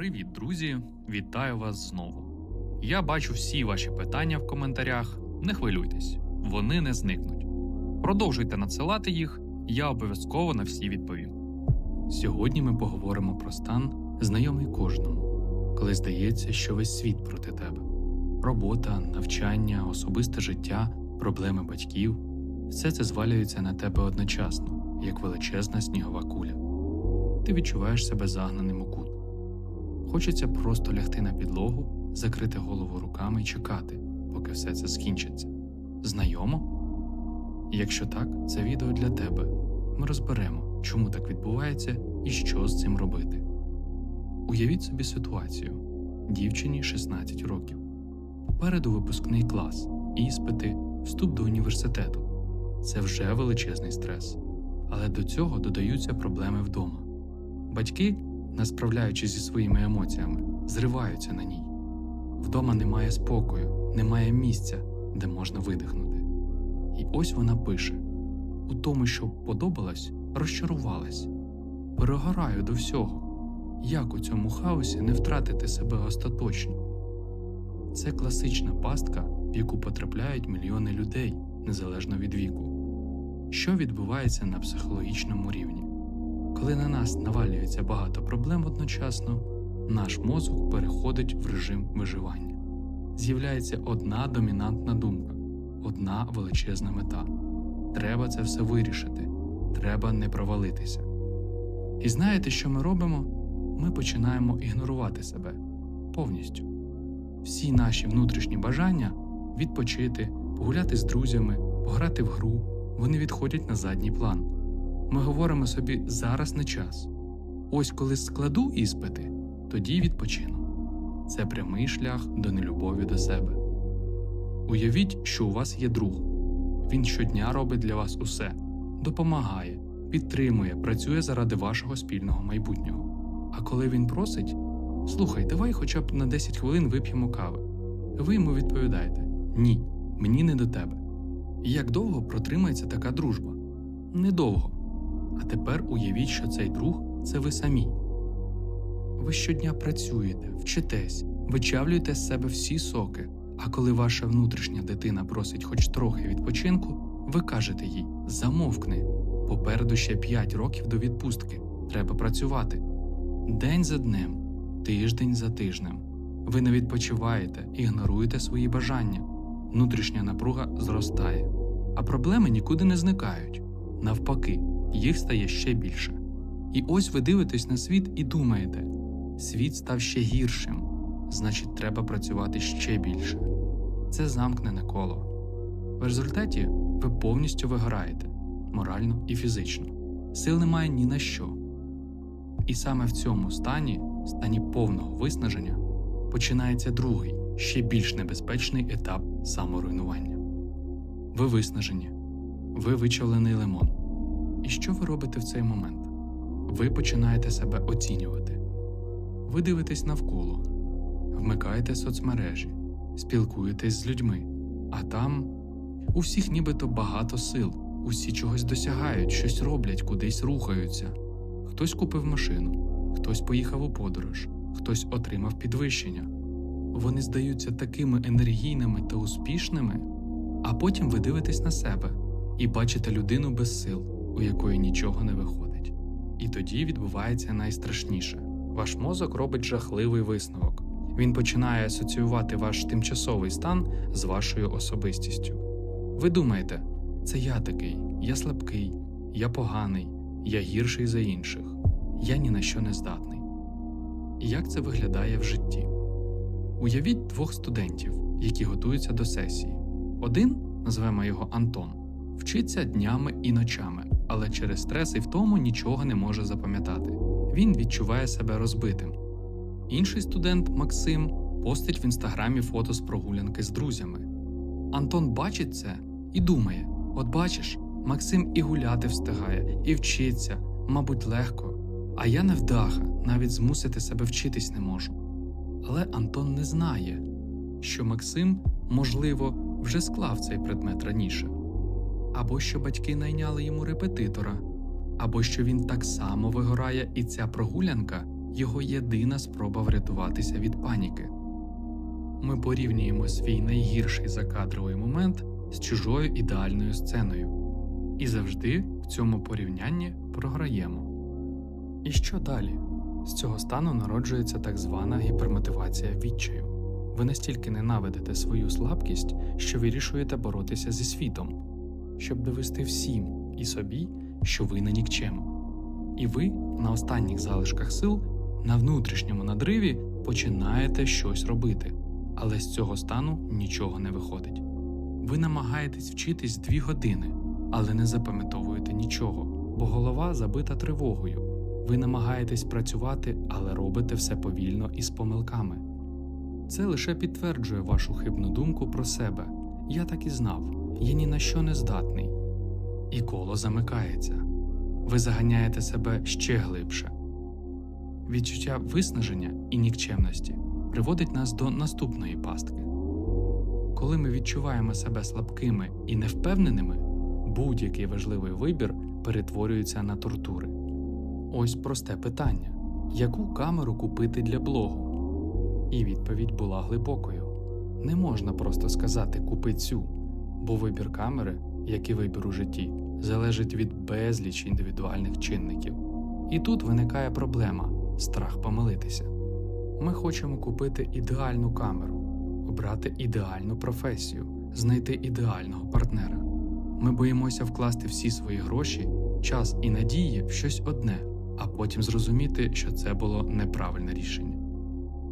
Привіт, друзі! Вітаю вас знову. Я бачу всі ваші питання в коментарях. Не хвилюйтесь, вони не зникнуть. Продовжуйте надсилати їх, я обов'язково на всі відповім. Сьогодні ми поговоримо про стан, знайомий кожному, коли здається, що весь світ проти тебе. Робота, навчання, особисте життя, проблеми батьків все це звалюється на тебе одночасно, як величезна снігова куля. Ти відчуваєш себе загнаним у. Хочеться просто лягти на підлогу, закрити голову руками і чекати, поки все це скінчиться. Знайомо? Якщо так, це відео для тебе. Ми розберемо, чому так відбувається і що з цим робити. Уявіть собі ситуацію: дівчині 16 років. Попереду випускний клас, іспити, вступ до університету. Це вже величезний стрес. Але до цього додаються проблеми вдома. Батьки не справляючись зі своїми емоціями, зриваються на ній. Вдома немає спокою, немає місця, де можна видихнути. І ось вона пише: у тому, що подобалось, розчарувалась. Перегораю до всього. Як у цьому хаосі не втратити себе остаточно? Це класична пастка, в яку потрапляють мільйони людей незалежно від віку. Що відбувається на психологічному рівні? Коли на нас навалюється багато проблем одночасно, наш мозок переходить в режим виживання. З'являється одна домінантна думка, одна величезна мета. Треба це все вирішити, треба не провалитися. І знаєте, що ми робимо? Ми починаємо ігнорувати себе повністю. Всі наші внутрішні бажання відпочити, погуляти з друзями, пограти в гру, вони відходять на задній план. Ми говоримо собі зараз не час. Ось коли складу іспити, тоді відпочину. Це прямий шлях до нелюбові до себе. Уявіть, що у вас є друг. Він щодня робить для вас усе, допомагає, підтримує, працює заради вашого спільного майбутнього. А коли він просить, слухай, давай хоча б на 10 хвилин вип'ємо кави. Ви йому відповідаєте: Ні, мені не до тебе. Як довго протримається така дружба? Недовго. А тепер уявіть, що цей друг це ви самі. Ви щодня працюєте, вчитесь, вичавлюєте з себе всі соки. А коли ваша внутрішня дитина просить хоч трохи відпочинку, ви кажете їй замовкни. Попереду ще 5 років до відпустки. Треба працювати. День за днем, тиждень за тижнем. Ви не відпочиваєте, ігноруєте свої бажання. Внутрішня напруга зростає, а проблеми нікуди не зникають. Навпаки, їх стає ще більше. І ось ви дивитесь на світ і думаєте: світ став ще гіршим, значить, треба працювати ще більше. Це замкнене коло. В результаті ви повністю вигораєте морально і фізично. Сил немає ні на що. І саме в цьому стані, стані повного виснаження, починається другий, ще більш небезпечний етап саморуйнування. Ви виснажені, ви вичавлений лимон. І що ви робите в цей момент? Ви починаєте себе оцінювати. Ви дивитесь навколо, вмикаєте соцмережі, спілкуєтесь з людьми, а там у всіх нібито багато сил, усі чогось досягають, щось роблять, кудись рухаються. Хтось купив машину, хтось поїхав у подорож, хтось отримав підвищення. Вони здаються такими енергійними та успішними, а потім ви дивитесь на себе і бачите людину без сил у якої нічого не виходить. І тоді відбувається найстрашніше. Ваш мозок робить жахливий висновок. Він починає асоціювати ваш тимчасовий стан з вашою особистістю. Ви думаєте, це я такий, я слабкий, я поганий, я гірший за інших, я ні на що не здатний. І як це виглядає в житті? Уявіть двох студентів, які готуються до сесії. Один, назвемо його Антон, вчиться днями і ночами, але через стрес і втому нічого не може запам'ятати. Він відчуває себе розбитим. Інший студент Максим постить в інстаграмі фото з прогулянки з друзями. Антон бачить це і думає: от бачиш, Максим і гуляти встигає, і вчиться, мабуть, легко, а я невдаха, навіть змусити себе вчитись не можу. Але Антон не знає, що Максим, можливо, вже склав цей предмет раніше або що батьки найняли йому репетитора, або що він так само вигорає, і ця прогулянка його єдина спроба врятуватися від паніки. Ми порівнюємо свій найгірший закадровий момент з чужою ідеальною сценою, і завжди в цьому порівнянні програємо. І що далі? З цього стану народжується так звана гіпермотивація відчаю. Ви настільки ненавидите свою слабкість, що вирішуєте боротися зі світом, щоб довести всім і собі, що ви не нікчем. І ви на останніх залишках сил, на внутрішньому надриві починаєте щось робити, але з цього стану нічого не виходить. Ви намагаєтесь вчитись дві години, але не запам'ятовуєте нічого, бо голова забита тривогою. Ви намагаєтесь працювати, але робите все повільно і з помилками. Це лише підтверджує вашу хибну думку про себе. Я так і знав, я ні на що не здатний. І коло замикається. Ви заганяєте себе ще глибше. Відчуття виснаження і нікчемності приводить нас до наступної пастки. Коли ми відчуваємо себе слабкими і невпевненими, будь-який важливий вибір перетворюється на тортури. Ось просте питання: яку камеру купити для блогу? І відповідь була глибокою: не можна просто сказати купи цю, бо вибір камери, як і вибір у житті, залежить від безліч індивідуальних чинників. І тут виникає проблема страх помилитися. Ми хочемо купити ідеальну камеру, обрати ідеальну професію, знайти ідеального партнера. Ми боїмося вкласти всі свої гроші, час і надії в щось одне, а потім зрозуміти, що це було неправильне рішення.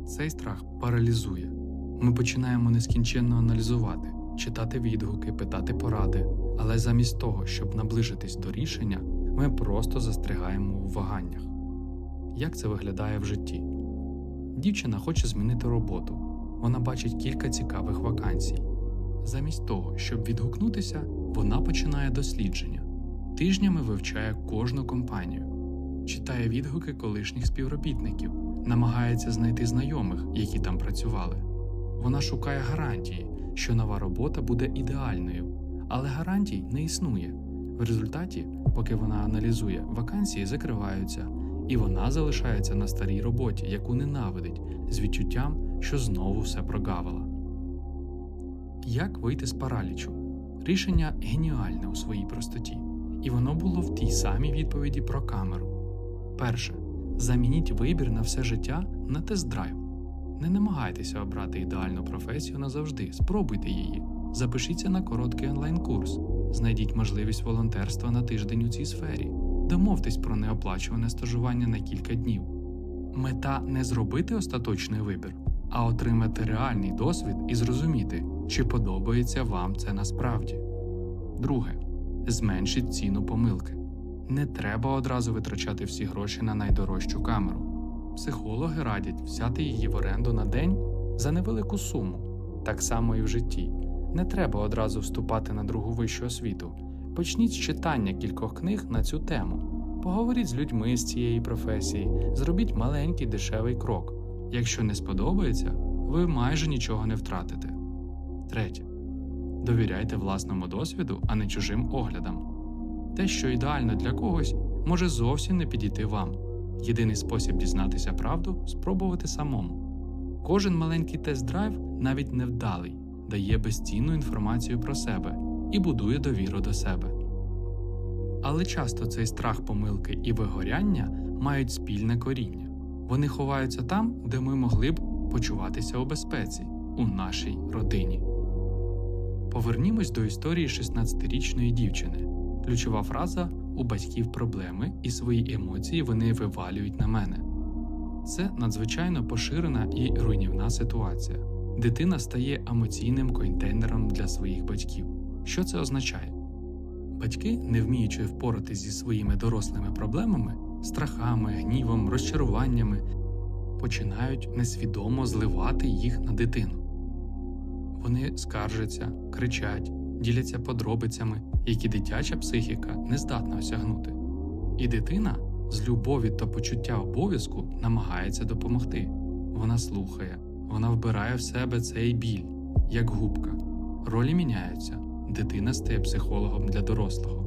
Цей страх паралізує. Ми починаємо нескінченно аналізувати, читати відгуки, питати поради, але замість того, щоб наближитись до рішення, ми просто застрягаємо у ваганнях. Як це виглядає в житті? Дівчина хоче змінити роботу. Вона бачить кілька цікавих вакансій. Замість того, щоб відгукнутися, вона починає дослідження. Тижнями вивчає кожну компанію, читає відгуки колишніх співробітників, намагається знайти знайомих, які там працювали. Вона шукає гарантії, що нова робота буде ідеальною, але гарантій не існує. В результаті, поки вона аналізує, вакансії закриваються, і вона залишається на старій роботі, яку ненавидить, з відчуттям, що знову все прогавила. Як вийти з паралічу? Рішення геніальне у своїй простоті, і воно було в тій самій відповіді про камеру. Перше. Замініть вибір на все життя на тест-драйв. Не намагайтеся обрати ідеальну професію назавжди, спробуйте її. Запишіться на короткий онлайн-курс, знайдіть можливість волонтерства на тиждень у цій сфері, домовтесь про неоплачуване стажування на кілька днів. Мета не зробити остаточний вибір, а отримати реальний досвід і зрозуміти, чи подобається вам це насправді. Друге. Зменшіть ціну помилки. Не треба одразу витрачати всі гроші на найдорожчу камеру. Психологи радять взяти її в оренду на день за невелику суму. Так само і в житті. Не треба одразу вступати на другу вищу освіту. Почніть з читання кількох книг на цю тему. Поговоріть з людьми з цієї професії, зробіть маленький дешевий крок. Якщо не сподобається, ви майже нічого не втратите. Третє. Довіряйте власному досвіду, а не чужим оглядам. Те, що ідеально для когось, може зовсім не підійти вам. Єдиний спосіб дізнатися правду спробувати самому. Кожен маленький тест-драйв, навіть невдалий, дає безцінну інформацію про себе і будує довіру до себе. Але часто цей страх помилки і вигоряння мають спільне коріння. Вони ховаються там, де ми могли б почуватися у безпеці, у нашій родині. Повернімось до історії 16-річної дівчини. Ключова фраза у батьків проблеми і свої емоції вони вивалюють на мене. Це надзвичайно поширена і руйнівна ситуація. Дитина стає емоційним контейнером для своїх батьків. Що це означає? Батьки, не вміючи впоратись зі своїми дорослими проблемами, страхами, гнівом, розчаруваннями, починають несвідомо зливати їх на дитину. Вони скаржаться, кричать, діляться подробицями, які дитяча психіка не здатна осягнути. І дитина з любові та почуття обов'язку намагається допомогти. Вона слухає, вона вбирає в себе цей біль, як губка. Ролі міняються, дитина стає психологом для дорослого.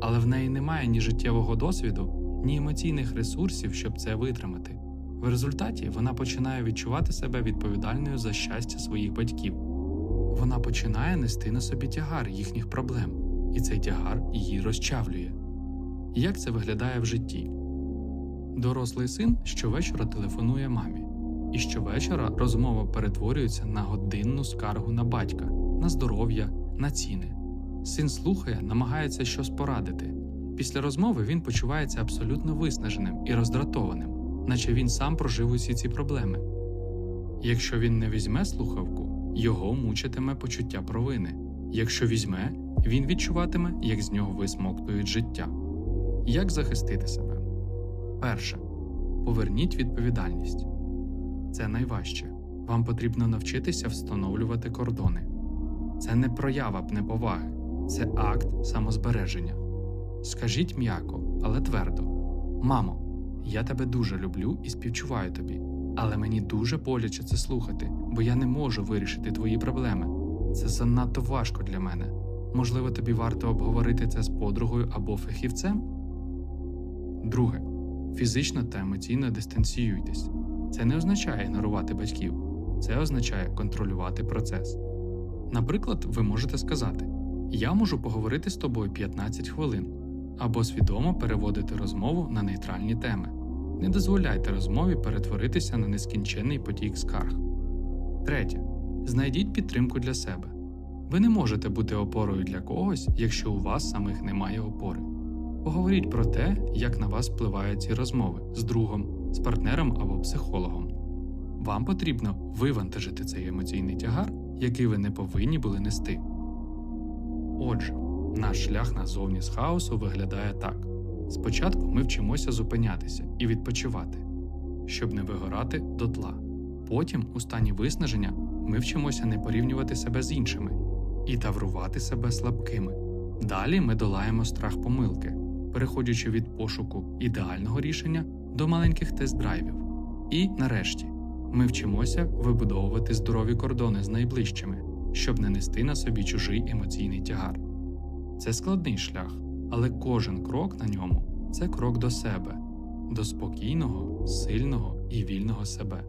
Але в неї немає ні життєвого досвіду, ні емоційних ресурсів, щоб це витримати. В результаті вона починає відчувати себе відповідальною за щастя своїх батьків. Вона починає нести на собі тягар їхніх проблем, і цей тягар її розчавлює. Як це виглядає в житті? Дорослий син щовечора телефонує мамі, і щовечора розмова перетворюється на годинну скаргу на батька, на здоров'я, на ціни. Син слухає, намагається щось порадити. Після розмови він почувається абсолютно виснаженим і роздратованим, наче він сам прожив усі ці проблеми. Якщо він не візьме слухавку, його мучитиме почуття провини. Якщо візьме, він відчуватиме, як з нього висмоктують життя. Як захистити себе? Перше. Поверніть відповідальність. Це найважче. Вам потрібно навчитися встановлювати кордони. Це не проява неповаги, це акт самозбереження. Скажіть м'яко, але твердо: Мамо, я тебе дуже люблю і співчуваю тобі, але мені дуже боляче це слухати, бо я не можу вирішити твої проблеми. Це занадто важко для мене. Можливо, тобі варто обговорити це з подругою або фахівцем? Друге. Фізично та емоційно дистанціюйтесь. Це не означає ігнорувати батьків, це означає контролювати процес. Наприклад, ви можете сказати: Я можу поговорити з тобою 15 хвилин, або свідомо переводити розмову на нейтральні теми. Не дозволяйте розмові перетворитися на нескінченний потік скарг. Третє. Знайдіть підтримку для себе. Ви не можете бути опорою для когось, якщо у вас самих немає опори. Поговоріть про те, як на вас впливають ці розмови з другом, з партнером або психологом. Вам потрібно вивантажити цей емоційний тягар, який ви не повинні були нести. Отже, наш шлях назовні з хаосу виглядає так: спочатку ми вчимося зупинятися і відпочивати, щоб не вигорати дотла. Потім, у стані виснаження, ми вчимося не порівнювати себе з іншими і таврувати себе слабкими. Далі ми долаємо страх помилки, переходячи від пошуку ідеального рішення до маленьких тест-драйвів. І нарешті ми вчимося вибудовувати здорові кордони з найближчими, щоб не нести на собі чужий емоційний тягар. Це складний шлях, але кожен крок на ньому це крок до себе, до спокійного, сильного і вільного себе.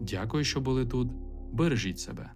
Дякую, що були тут. Бережіть себе.